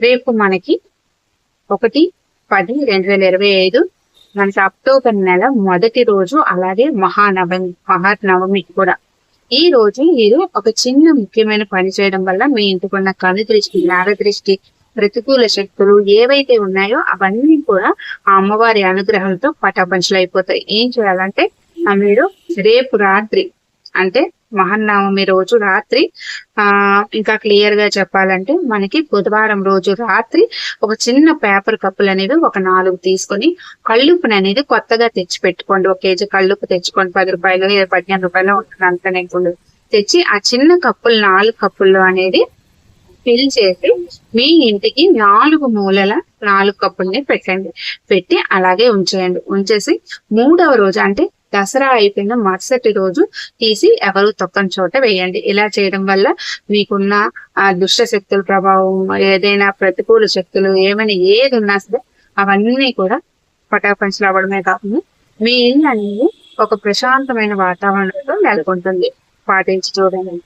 రేపు మనకి ఒకటి పది రెండు వేల ఇరవై ఐదు మనకి అక్టోబర్ నెల మొదటి రోజు అలాగే మహానవమి మహానవమి కూడా. ఈ రోజు మీరు ఒక చిన్న ముఖ్యమైన పని చేయడం వల్ల మీ ఇంటికి ఉన్న కను దృష్టి నాగ దృష్టి ప్రతికూల శక్తులు ఏవైతే ఉన్నాయో అవన్నీ కూడా ఆ అమ్మవారి అనుగ్రహంతో పటాపంచలు అయిపోతాయి. ఏం చేయాలంటే ఆ మీరు రేపు రాత్రి అంటే మహన్నావమి రోజు రాత్రి ఆ ఇంకా క్లియర్గా చెప్పాలంటే మనకి బుధవారం రోజు రాత్రి ఒక చిన్న పేపర్ కప్పులు అనేవి ఒక నాలుగు తీసుకొని కళ్ళుప్పుని అనేది కొత్తగా తెచ్చి పెట్టుకోండి ఒక కేజీ కళ్ళుప్పు తెచ్చుకోండి. పది రూపాయలు లేదా పదిహేను రూపాయలు ఉంటుంది అంతనే తెచ్చి ఆ చిన్న కప్పులు నాలుగు కప్పుల్లో అనేది ఫిల్ చేసి మీ ఇంటికి నాలుగు మూలల నాలుగు కప్పుల్ని పెట్టండి. పెట్టి అలాగే ఉంచేయండి. ఉంచేసి మూడవ రోజు అంటే దసరా అయిపోయిన మరుసటి రోజు తీసి ఎవరు తొక్కని చోట వేయండి. ఇలా చేయడం వల్ల మీకున్న ఆ దుష్ట శక్తుల ప్రభావం ఏదైనా ప్రతికూల శక్తులు ఏమైనా ఏది ఉన్నా సరే అవన్నీ కూడా పటాపంచలు అవ్వడమే కాకుండా మీ ఇల్లు అనేది ఒక ప్రశాంతమైన వాతావరణంలో నెలకొంటుంది. పాటించి చూడండి.